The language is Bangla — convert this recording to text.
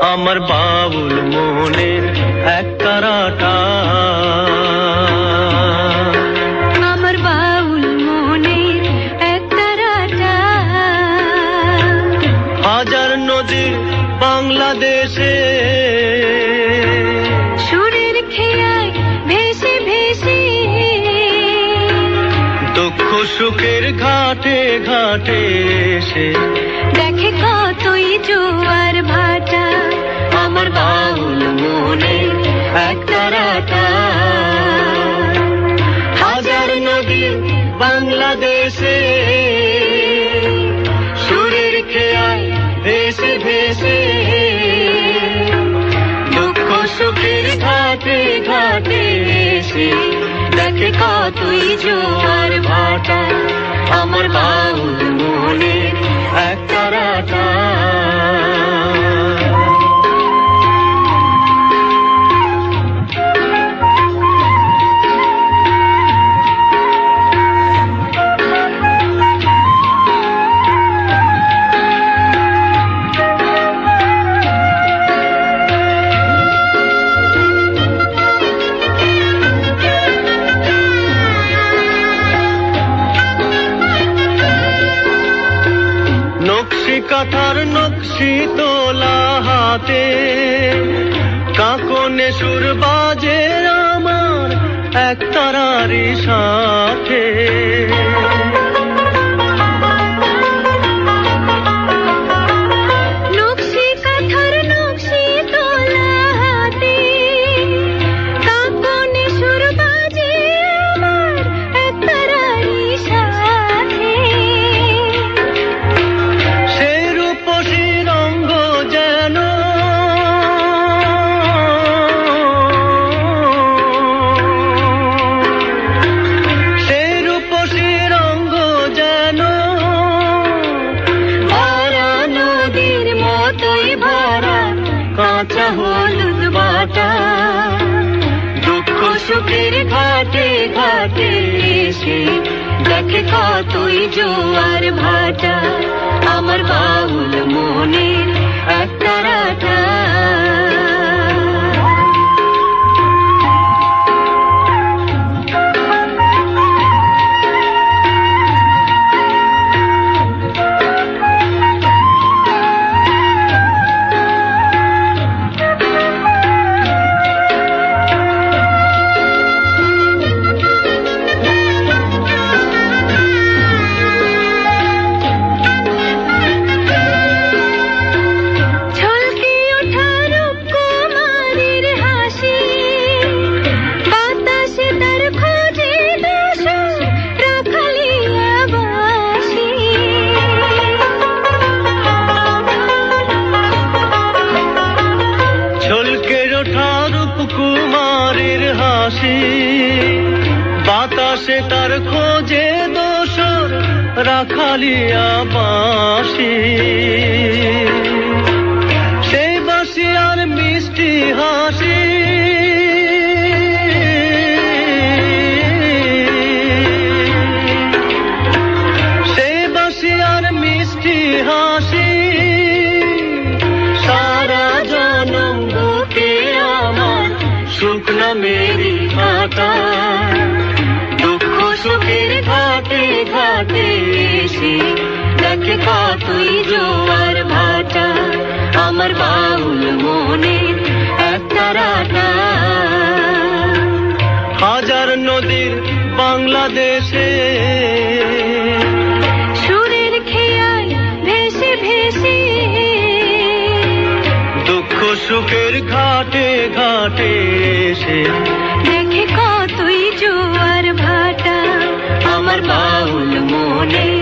আমার বাউল মনের এক তারাটা আমার বাউল মনের এক তারাটা হাজার বাংলাদেশে। সুরের খেয়ায় ভেসে ভেসে। দুঃখ সুখের ঘাটে ঘাটে এসে। দেখে হাজার নদীর বাংলাদেশে, সুরের খেয়ায় ভেসে ভেসে। দুঃখ সুখের ঘাটে ঘাটে এসে দেখে কতই জোয়ার ভাটা। আমার বাউল মনের নকশি কথার নকশি তোলা হাতে। কাকনে সুর বাজে আমার এক তারারি ভরা কাঁচা হলুদ বাটা। দুঃখ সুখের ঘাটে ঘাটে এসে দেখে কতই জোয়ার ভাটা। আমার বাউল মনের একটা তারাটা বাতাসে তার খোঁজে দোষ রাখালিয়া বাসি সেই বাসি আর মিষ্টি হাসি দেখে কতই জোয়ার ভাটা আমার বাউল মনে এক তারাটা হাজার নদীর বাংলাদেশে। সুরের খেয়ায় ভেসে ভেসে। দুঃখ সুখের ঘাটে ঘাটে এসে। দেখে কতই জোয়ার ভাটা। আমার বাউল এক